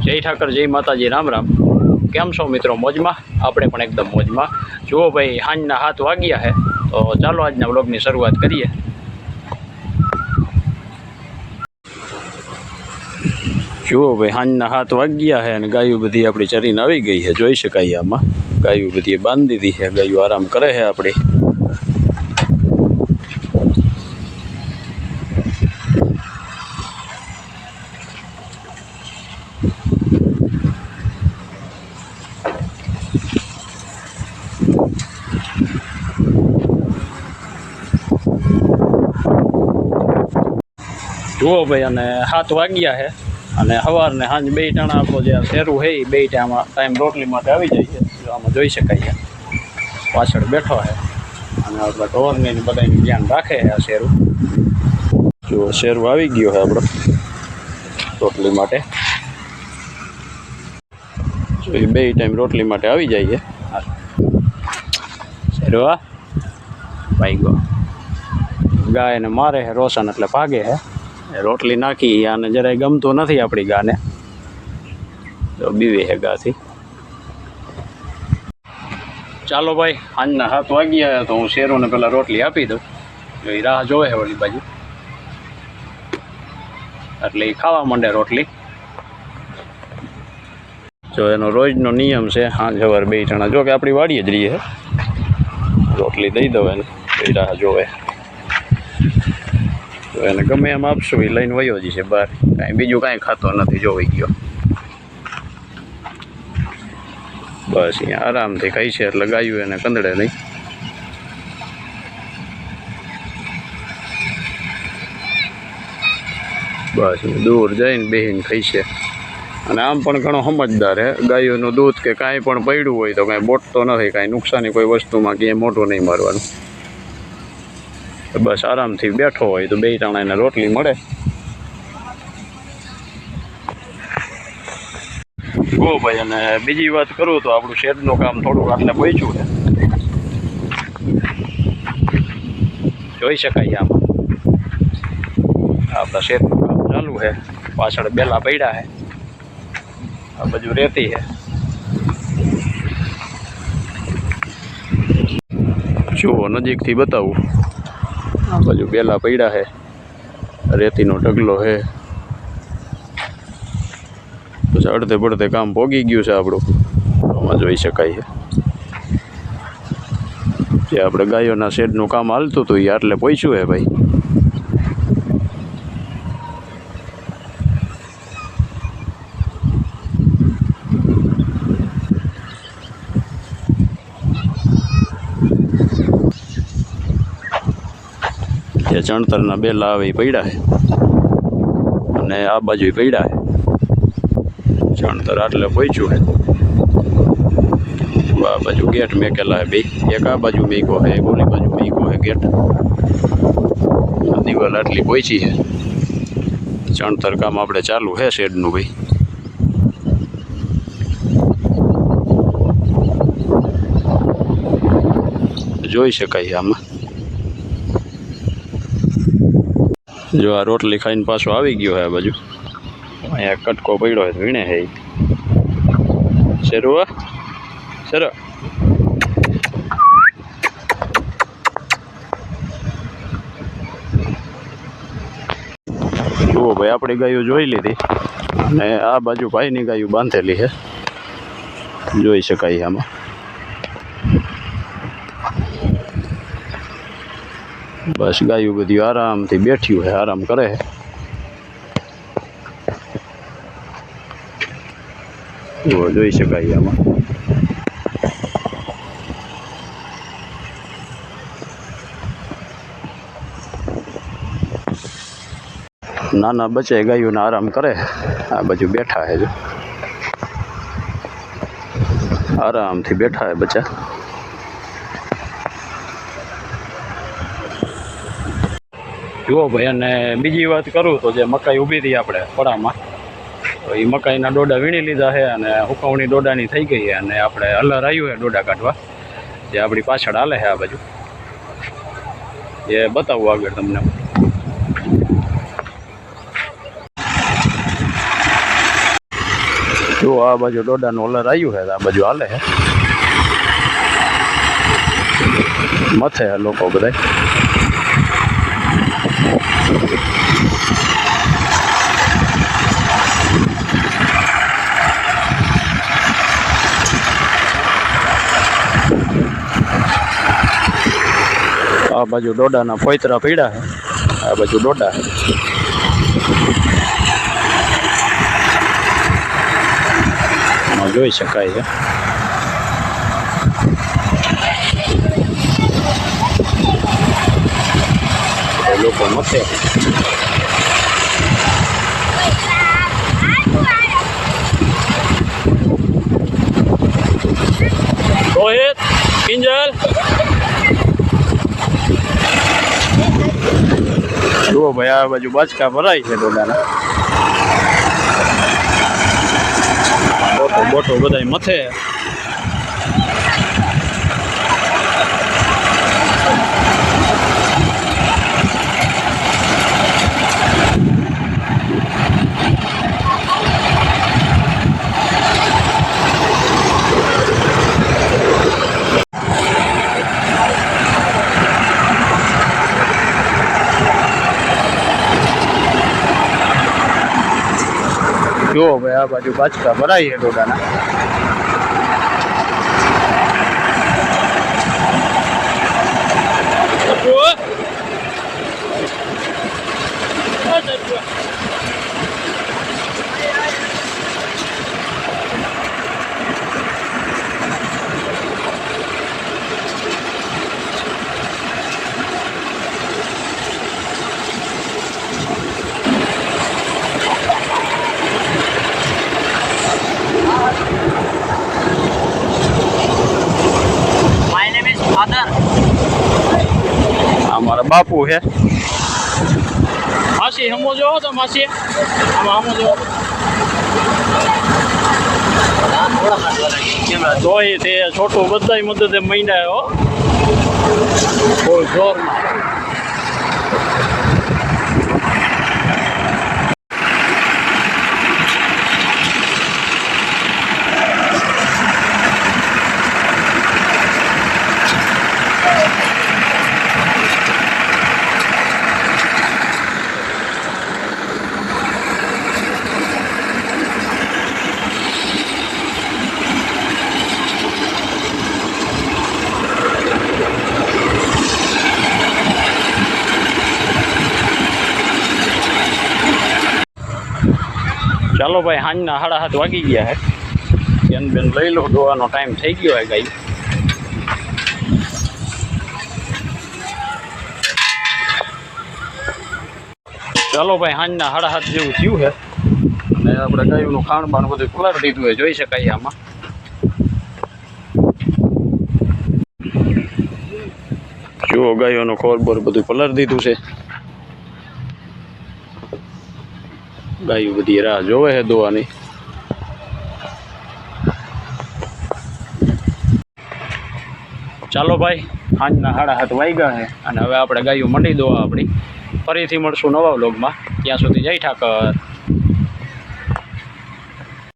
જય ઠાકર, જય માતાજી, રામ રામ. કેમ છો મિત્રો? મોજમાં? આપણે પણ એકદમ મોજમાં. જુઓ ભાઈ, હાંજના હાથ વાગ્યા છે તો ચાલો આજના વ્લોગની શરૂઆત કરીએ. જુઓ ભાઈ, હાંજના હાથ વાગ્યા છે અને ગાયું બધી આપણી ચરીને આવી ગઈ છે જોઈ શકાય આમાં? ગાયું બધી બાંધી દીધી છે ગાયું આરામ કરે છે આપણી. જુઓ ભાઈ, અને સાત વાગ્યા છે, અને સવારને સાંજ બે ટાણા આપણો જે શેરું છે એ બે ટાણા ટાઈમ રોટલી માટે આવી જાય છે. આમાં જોઈ શકાય છે. પાછળ બેઠો છે, અને આપણે ઢોરને બધાને ધ્યાન રાખે છે આ શેરું. જો શેરું આવી ગયો છે આપણો, રોટલી માટે. જો એ બે ટાઈમ રોટલી માટે આવી જાય છે. શેરું આ ભાઈ ગયો ગાયને મારે છે, રોશન એટલે ભાગે છે. રોટલી નાખી આને જરાય ગમતું નથી આપણી ગાને. તો બીવે હે ગાથી ચાલો ભાઈ સાંજના સાત વાગ્યા તો હું શેરોને પહેલાં રોટલી આપી દઉં. જો એ રાહ જોવે વળી બાજુ. એટલે એ ખાવા માંડે રોટલી. જો એનો રોજનો નિયમ છે હા જવાર બે જણા. જો કે આપણી વાડીએ જ રહીએ રોટલી દઈ દો એને એ રાહ જોવે. તો એને ગમે એમ આપશું, એ લઈને વયો જ છે બહાર. કાંઈ બીજું કાંઈ ખાતો નથી જોઈ ગયો. બસ, અહીંયા આરામથી ખાઈ છે, એટલે ગાયું એને કંદડે નહીં. બસ દૂર જઈને બેહીને ખાઈ છે. અને આમ પણ ઘણો સમજદાર હે. ગાયોનું દૂધ કે કાંઈ પણ પડ્યું હોય તો કાંઈ બોટતો નથી, કાંઈ નુકસાની કોઈ વસ્તુમાં ક્યાંય મોટું નહીં મારવાનું. બસ આરામથી બેઠો હોય તો બે ટાણા એને રોટલી મળે. ઓ ભાઈ, અને બીજી વાત કરું તો આપણું શેડનું કામ થોડું આટલે પહોંચ્યું છે. જોઈ શકાય આમાં. આપણા શેડનું કામ ચાલુ છે. પાછળ બેલા પડ્યા છે. આ બાજુ રેતી છે. જુઓ, નજીકથી બતાવું. આ બાજુ બેલા પડ્યા છે. રેતીનો ઢગલો છે. પછી અડધે પડધે કામ પોગી ગયું છે આપણું. આમાં જોઈ શકાય છે. જે આપણે ગાયોના શેડનું કામ હાલતું હતું એ આટલે પહોંચ્યું હે ભાઈ. ચણતરના બેલા આવે એ પડ્યા છે. અને આ બાજુ પડ્યા છે. ચણતર આટલે પહોંચ્યું છે. આ બાજુ ગેટ મેકેલા છે બે. એક આ બાજુ મેકો છે, એક ઓલી બાજુ મેકો છે ગેટ. દિવાલ આટલી પહોંચી છે. ચણતર કામ આપણે ચાલુ છે શેડનું ભાઈ. જોઈ શકાય આમાં. જો આ રોટલી ખાઈને પાછો આવી ગયો છે આ બાજુ. અહીંયા કટકો પડ્યો હોય વીણે હે શરૂ શરૂ? જુઓ ભાઈ, આપણી ગાયો જોઈ લીધી. અને આ બાજુ ભાઈની ગાયું બાંધેલી છે જોઈ શકાય આમાં. બસ ગાયું બધી આરામથી બેઠ્યું છે આરામ કરે છે જુઓ, જોઈ શકાય આમાં. નાના બચ્ચે ગાયોને આરામ કરે આ બાજુ બેઠા છે જો. આરામથી બેઠા છે બચ્ચા. જુઓ ભાઈ, અને બીજી વાત કરું તો જે મકાઈ ઊભી હતી આપણે પડામાં તો એ મકાઈના ડોડા વીણી લીધા છે અને હુકવણી ડોડાની થઈ ગઈ છે અને આપણે હલર આવ્યું છે ડોડા કાઢવા. જે આપણી પાછળ હાલે છે આ બાજુ. એ બતાવું આગળ તમને. જો આ બાજુ દોડાનું અલર આવ્યું છે, આ બાજુ હાલે છે. મથે લોકો બધા આ બાજુ ડોડાના પોયતરા પીડા છે. આ બાજુ ડોડા જોઈ શકાય છે. લોકો મથે રોહિત કિંજલ જુઓ ભાઈ આ બાજુ બાચકા ભરાય છે ડોડાના. બોટો બોટો બધા મથે. જુઓ ભાઈ આ બાજુ બાચકા ભરાય છે ડોડાના. આ મારા બાપુ છે. માસી, હમો જોવો તો માસી. આમાં હમો જોવો. જોઈ તે છોટું બધાય મદદે મહિના હો. બહુ ચાલો ભાઈ સાંજના સાડા સાત વાગી ગયા હે. બેન બેન, લઈ લો, દોવાનો ટાઈમ થઈ ગયો હે ગાઈ ચાલો ભાઈ સાંજના સાડા સાત જેવું થયું હે. અને આપણે ગાયુંનું ખાણ બાણ બધું પલાર દીધું હોય જોઈ શકાય આમાં. જુઓ, ગાયોનો ખોર બોર બધું પલાર દીધું છે. ગાયું બધી રાહ જોવે છે દોવાની. ચાલો ભાઈ સાંજના સાડા હાથ વાગ્યા છે અને હવે આપણે ગાયું મંડી દોવા આપણી. ફરીથી મળશું નવા વ્લોગમાં ત્યાં સુધી જય ઠાકર.